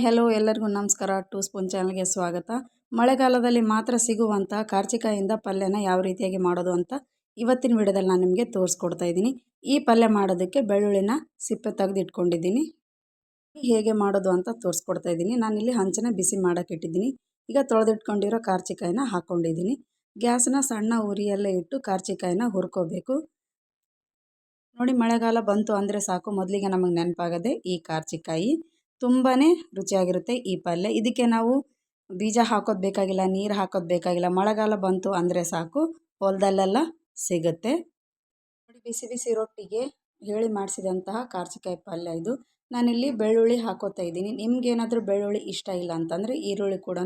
Hello ಎಲ್ಲರಿಗೂ ನಮಸ್ಕಾರ. Two spoon ಚಾನಲ್ಗೆ ಸ್ವಾಗತ. ಮಳೆಗಾಲದಲ್ಲಿ ಮಾತ್ರ ಸಿಗುವಂಥ ಕಾರ್ಚಿಕಾಯಿಂದ ಪಲ್ಯನ ಯಾವ ರೀತಿಯಾಗಿ ಮಾಡೋದು ಅಂತ ಇವತ್ತಿನ ವಿಡಿಯೋದಲ್ಲಿ ನಾನು ನಿಮಗೆ ತೋರಿಸ್ಕೊಡ್ತಾ ಇದ್ದೀನಿ. ಈ ಪಲ್ಯ ಮಾಡೋದಕ್ಕೆ ಬೆಳ್ಳುಳ್ಳಿನ ಸಿಪ್ಪೆ ತೆಗೆದು ಇಟ್ಕೊಂಡಿದ್ದೀನಿ ಹೇಗೆ ಮಾಡೋದು ಅಂತ ತೋರಿಸ್ಕೊಡ್ತಾ ಇದ್ದೀನಿ. ನಾನಿಲ್ಲಿ ಹಂಚನ ಬಿಸಿ ಮಾಡೋಕೆ ಇಟ್ಟಿದ್ದೀನಿ. ಈಗ ತೊಳೆದಿಟ್ಕೊಂಡಿರೋ ಕಾರ್ಚಿಕಾಯಿನ ಹಾಕ್ಕೊಂಡಿದ್ದೀನಿ ಗ್ಯಾಸನ್ನ ಸಣ್ಣ ಉರಿಯಲ್ಲೇ ಇಟ್ಟು ಕಾರ್ಚಿಕಾಯಿನ ಹುರ್ಕೋಬೇಕು. ನೋಡಿ, ಮಳೆಗಾಲ ಬಂತು ಅಂದರೆ ಸಾಕು. ಮೊದಲಿಗೆ ನಮಗೆ ನೆನಪಾಗದೆ ಈ ಕಾರ್ಚಿಕಾಯಿ. ತುಂಬಾ ರುಚಿಯಾಗಿರುತ್ತೆ ಈ ಪಲ್ಯ. ಇದಕ್ಕೆ ನಾವು ಬೀಜ ಹಾಕೋದು ಬೇಕಾಗಿಲ್ಲ, ನೀರು ಹಾಕೋದು ಬೇಕಾಗಿಲ್ಲ, ಮಳೆಗಾಲ ಬಂತು ಅಂದರೆ ಸಾಕು, ಹೊಲದಲ್ಲೆಲ್ಲ ಸಿಗುತ್ತೆ. ನೋಡಿ, ಬಿಸಿ ಬಿಸಿ ರೊಟ್ಟಿಗೆ ಹೇಳಿ ಮಾಡಿಸಿದಂತಹ ಕಾರ್ಚಿಕಾಯಿ ಪಲ್ಯ ಇದು. ನಾನಿಲ್ಲಿ ಬೆಳ್ಳುಳ್ಳಿ ಹಾಕೋತಾ ಇದ್ದೀನಿ. ನಿಮ್ಗೇನಾದರೂ ಬೆಳ್ಳುಳ್ಳಿ ಇಷ್ಟ ಇಲ್ಲ ಅಂತಂದರೆ ಈರುಳ್ಳಿ ಕೂಡ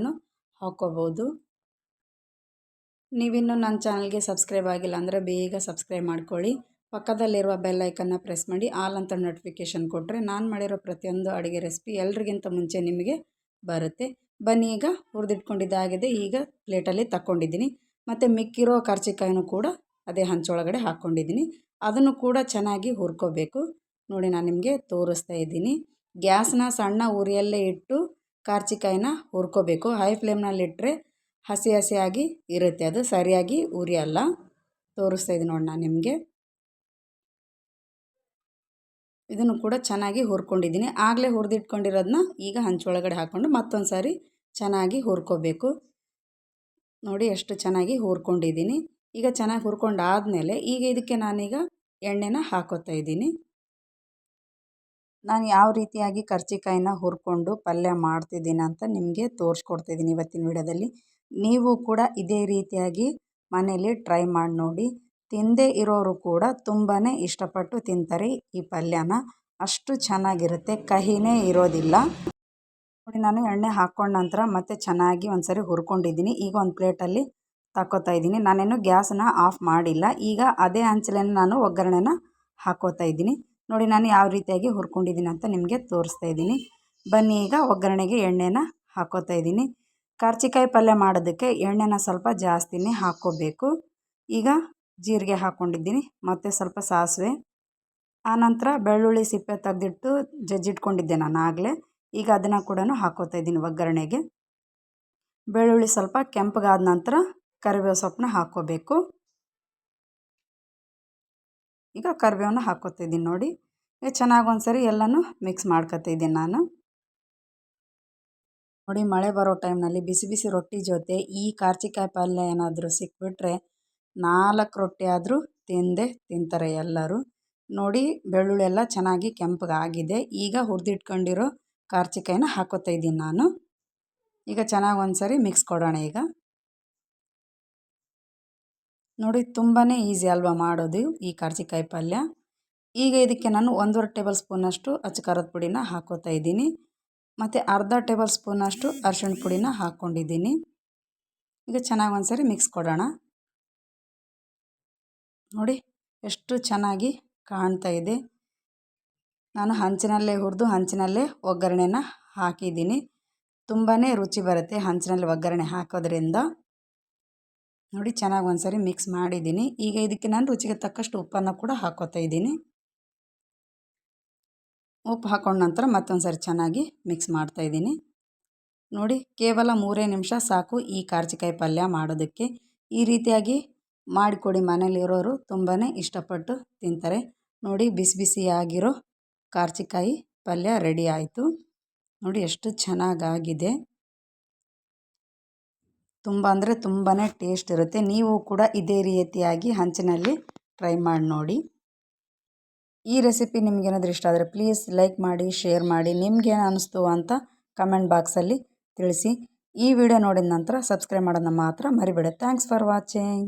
ಹಾಕೋಬೋದು. ನೀವಿನ್ನೂ ನನ್ನ ಚಾನಲ್ಗೆ ಸಬ್ಸ್ಕ್ರೈಬ್ ಆಗಿಲ್ಲ ಅಂದರೆ ಬೇಗ ಸಬ್ಸ್ಕ್ರೈಬ್ ಮಾಡ್ಕೊಳ್ಳಿ. ಪಕ್ಕದಲ್ಲಿರುವ ಬೆಲ್ ಐಕನ್ನ ಪ್ರೆಸ್ ಮಾಡಿ ಆಲ್ ಅಂತ ನೋಟಿಫಿಕೇಷನ್ ಕೊಟ್ಟರೆ ನಾನು ಮಾಡಿರೋ ಪ್ರತಿಯೊಂದು ಅಡುಗೆ ರೆಸಿಪಿ ಎಲ್ರಿಗಿಂತ ಮುಂಚೆ ನಿಮಗೆ ಬರುತ್ತೆ. ಬನ್ನಿ ಈಗ ಹುರಿದಿಟ್ಕೊಂಡಿದ್ದಾಗಿದೆ, ಈಗ ಪ್ಲೇಟಲ್ಲಿ ತಕ್ಕೊಂಡಿದ್ದೀನಿ. ಮತ್ತು ಮಿಕ್ಕಿರೋ ಕರ್ಚಿಕಾಯಿನೂ ಕೂಡ ಅದೇ ಹಂಚೊಳಗಡೆ ಹಾಕ್ಕೊಂಡಿದ್ದೀನಿ. ಅದನ್ನು ಕೂಡ ಚೆನ್ನಾಗಿ ಹುರ್ಕೋಬೇಕು. ನೋಡಿ ನಾನು ನಿಮಗೆ ತೋರಿಸ್ತಾ ಇದ್ದೀನಿ. ಗ್ಯಾಸ್ನ ಸಣ್ಣ ಉರಿಯಲ್ಲೇ ಇಟ್ಟು ಕಾರ್ಚಿಕಾಯಿನ ಹುರ್ಕೋಬೇಕು. ಹೈ ಫ್ಲೇಮ್ನಲ್ಲಿಟ್ಟರೆ ಹಸಿ ಹಸಿಯಾಗಿ ಇರುತ್ತೆ. ಅದು ಸರಿಯಾಗಿ ಉರಿಯಲ್ಲ. ತೋರಿಸ್ತಾ ಇದ್ದೀನಿ ನೋಡಿ ನಾನು ನಿಮಗೆ. ಇದನ್ನು ಕೂಡ ಚೆನ್ನಾಗಿ ಹುರ್ಕೊಂಡಿದ್ದೀನಿ. ಆಗಲೇ ಹುರಿದಿಟ್ಕೊಂಡಿರೋದನ್ನ ಈಗ ಹಂಚೊಳಗಡೆ ಹಾಕ್ಕೊಂಡು ಮತ್ತೊಂದು ಸಾರಿ ಚೆನ್ನಾಗಿ ಹುರ್ಕೋಬೇಕು. ನೋಡಿ ಎಷ್ಟು ಚೆನ್ನಾಗಿ ಹುರ್ಕೊಂಡಿದ್ದೀನಿ. ಈಗ ಚೆನ್ನಾಗಿ ಹುರ್ಕೊಂಡಾದಮೇಲೆ ಈಗ ಇದಕ್ಕೆ ನಾನೀಗ ಎಣ್ಣೆನ ಹಾಕೋತಾ ಇದ್ದೀನಿ. ನಾನು ಯಾವ ರೀತಿಯಾಗಿ ಕರ್ಚಿಕಾಯಿನ ಹುರ್ಕೊಂಡು ಪಲ್ಯ ಮಾಡ್ತಿದ್ದೀನಿ ಅಂತ ನಿಮಗೆ ತೋರಿಸ್ಕೊಡ್ತಿದ್ದೀನಿ ಇವತ್ತಿನ ವಿಡಿಯೋದಲ್ಲಿ. ನೀವು ಕೂಡ ಇದೇ ರೀತಿಯಾಗಿ ಮನೇಲಿ ಟ್ರೈ ಮಾಡಿ ನೋಡಿ. ತಿಂದೇ ಇರೋರು ಕೂಡ ತುಂಬಾ ಇಷ್ಟಪಟ್ಟು ತಿಂತಾರೆ ಈ ಪಲ್ಯನ. ಅಷ್ಟು ಚೆನ್ನಾಗಿರುತ್ತೆ. ಕಹಿನೇ ಇರೋದಿಲ್ಲ. ನೋಡಿ, ನಾನು ಎಣ್ಣೆ ಹಾಕ್ಕೊಂಡ ನಂತರ ಮತ್ತೆ ಚೆನ್ನಾಗಿ ಒಂದ್ಸರಿ ಹುರ್ಕೊಂಡಿದ್ದೀನಿ. ಈಗ ಒಂದು ಪ್ಲೇಟಲ್ಲಿ ತಕ್ಕೋತಾ ಇದ್ದೀನಿ. ನಾನೇನು ಗ್ಯಾಸನ್ನ ಆಫ್ ಮಾಡಿಲ್ಲ. ಈಗ ಅದೇ ಹಂಚಲೇನು ನಾನು ಒಗ್ಗರಣೆನ ಹಾಕೋತಾ ಇದ್ದೀನಿ. ನೋಡಿ, ನಾನು ಯಾವ ರೀತಿಯಾಗಿ ಹುರ್ಕೊಂಡಿದ್ದೀನಿ ಅಂತ ನಿಮಗೆ ತೋರಿಸ್ತಾ ಇದ್ದೀನಿ. ಬನ್ನಿ, ಈಗ ಒಗ್ಗರಣೆಗೆ ಎಣ್ಣೆನ ಹಾಕೋತಾ ಇದ್ದೀನಿ. ಕರ್ಚಿಕಾಯಿ ಪಲ್ಯ ಮಾಡೋದಕ್ಕೆ ಎಣ್ಣೆನ ಸ್ವಲ್ಪ ಜಾಸ್ತಿನೇ ಹಾಕ್ಕೋಬೇಕು. ಈಗ ಜೀರಿಗೆ ಹಾಕ್ಕೊಂಡಿದ್ದೀನಿ ಮತ್ತು ಸ್ವಲ್ಪ ಸಾಸಿವೆ. ಆನಂತರ ಬೆಳ್ಳುಳ್ಳಿ ಸಿಪ್ಪೆ ತೆಗೆದಿಟ್ಟು ಜಜ್ಜಿಟ್ಕೊಂಡಿದ್ದೆ ನಾನು ಆಗಲೇ. ಈಗ ಅದನ್ನು ಕೂಡ ಹಾಕೋತಾ ಇದ್ದೀನಿ ಒಗ್ಗರಣೆಗೆ. ಬೆಳ್ಳುಳ್ಳಿ ಸ್ವಲ್ಪ ಕೆಂಪಗಾದ ನಂತರ ಕರಿಬೇವು ಸೊಪ್ಪನ್ನ ಹಾಕ್ಕೋಬೇಕು ಈಗ ಕರಿಬೇವನ್ನ ಹಾಕ್ಕೋತಿದ್ದೀನಿ ನೋಡಿ. ಈಗ ಚೆನ್ನಾಗಿ ಒಂದ್ಸರಿ ಎಲ್ಲನೂ ಮಿಕ್ಸ್ ಮಾಡ್ಕೊತಿದ್ದೀನಿ ನಾನು. ನೋಡಿ ಮಳೆ ಬರೋ ಟೈಮ್ನಲ್ಲಿ ಬಿಸಿ ಬಿಸಿ ರೊಟ್ಟಿ ಜೊತೆ ಈ ಕಾರ್ಚಿಕಾಯಿ ಪಲ್ಯ ಏನಾದರೂ ಸಿಕ್ಬಿಟ್ರೆ ನಾಲ್ಕು ರೊಟ್ಟಿ ಆದರೂ ತಿಂದೇ ತಿಂತಾರೆ ಎಲ್ಲರೂ. ನೋಡಿ ಬೆಳ್ಳುಳ್ಳಿ ಎಲ್ಲ ಚೆನ್ನಾಗಿ ಕೆಂಪಗಾಗಿದೆ. ಈಗ ಹುರಿದಿಟ್ಕೊಂಡಿರೋ ಕಾರ್ಚಿಕಾಯಿನ ಹಾಕೋತಾ ಇದ್ದೀನಿ ನಾನು. ಈಗ ಚೆನ್ನಾಗಿ ಒಂದು ಸರಿ ಮಿಕ್ಸ್ ಕೊಡೋಣ ಈಗ. ನೋಡಿ ತುಂಬಾ ಈಸಿ ಅಲ್ವಾ ಮಾಡೋದು ಈ ಕಾರ್ಚಿಕಾಯಿ ಪಲ್ಯ. ಈಗ ಇದಕ್ಕೆ ನಾನು ಒಂದೂವರೆ ಟೇಬಲ್ ಸ್ಪೂನಷ್ಟು ಅಚ್ಚ ಖಾರದ ಪುಡಿನ ಹಾಕೋತಾ ಇದ್ದೀನಿ. ಮತ್ತು ಅರ್ಧ ಟೇಬಲ್ ಸ್ಪೂನಷ್ಟು ಅರ್ಶಿಣ ಪುಡಿನ ಹಾಕ್ಕೊಂಡಿದ್ದೀನಿ. ಈಗ ಚೆನ್ನಾಗಿ ಒಂದು ಸರಿ ಮಿಕ್ಸ್ ಕೊಡೋಣ. ನೋಡಿ ಎಷ್ಟು ಚೆನ್ನಾಗಿ ಕಾಣ್ತಾ ಇದೆ. ನಾನು ಹಂಚಿನಲ್ಲೇ ಹುರಿದು ಹಂಚಿನಲ್ಲೇ ಒಗ್ಗರಣೆನ ಹಾಕಿದ್ದೀನಿ. ತುಂಬಾ ರುಚಿ ಬರುತ್ತೆ ಹಂಚಿನಲ್ಲಿ ಒಗ್ಗರಣೆ ಹಾಕೋದ್ರಿಂದ. ನೋಡಿ ಚೆನ್ನಾಗಿ ಒಂದ್ಸರಿ ಮಿಕ್ಸ್ ಮಾಡಿದ್ದೀನಿ. ಈಗ ಇದಕ್ಕೆ ನಾನು ರುಚಿಗೆ ತಕ್ಕಷ್ಟು ಉಪ್ಪನ್ನು ಕೂಡ ಹಾಕೋತಾ ಇದ್ದೀನಿ. ಉಪ್ಪು ಹಾಕೊಂಡ ನಂತರ ಮತ್ತೊಂದು ಸರಿ ಚೆನ್ನಾಗಿ ಮಿಕ್ಸ್ ಮಾಡ್ತಾ ಇದ್ದೀನಿ. ನೋಡಿ ಕೇವಲ ಮೂರೇ ನಿಮಿಷ ಸಾಕು ಈ ಕಾರ್ಚಿಕಾಯಿ ಪಲ್ಯ ಮಾಡೋದಕ್ಕೆ. ಈ ರೀತಿಯಾಗಿ ಮಾಡಿಕೊಡಿ ಮನೇಲಿರೋರು ತುಂಬಾ ಇಷ್ಟಪಟ್ಟು ತಿಂತಾರೆ. ನೋಡಿ ಬಿಸಿ ಬಿಸಿಯಾಗಿರೋ ಕಾರ್ಚಿಕಾಯಿ ಪಲ್ಯ ರೆಡಿ ಆಯಿತು. ನೋಡಿ ಎಷ್ಟು ಚೆನ್ನಾಗಾಗಿದೆ. ತುಂಬ ಅಂದರೆ ತುಂಬಾ ಟೇಸ್ಟ್ ಇರುತ್ತೆ. ನೀವು ಕೂಡ ಇದೇ ರೀತಿಯಾಗಿ ಹಂಚಿನಲ್ಲಿ ಟ್ರೈ ಮಾಡಿ ನೋಡಿ. ಈ ರೆಸಿಪಿ ನಿಮಗೇನಾದರೂ ಇಷ್ಟ ಆದರೆ ಪ್ಲೀಸ್ ಲೈಕ್ ಮಾಡಿ, ಶೇರ್ ಮಾಡಿ ನಿಮಗೇನು ಅನ್ನಿಸ್ತು ಅಂತ ಕಮೆಂಟ್ ಬಾಕ್ಸಲ್ಲಿ ತಿಳಿಸಿ. ಈ ವಿಡಿಯೋ ನೋಡಿದ ನಂತರ ಸಬ್ಸ್ಕ್ರೈಬ್ ಮಾಡೋದನ್ನ ಮಾತ್ರ ಮರಿಬೇಡಿ. Thanks for watching.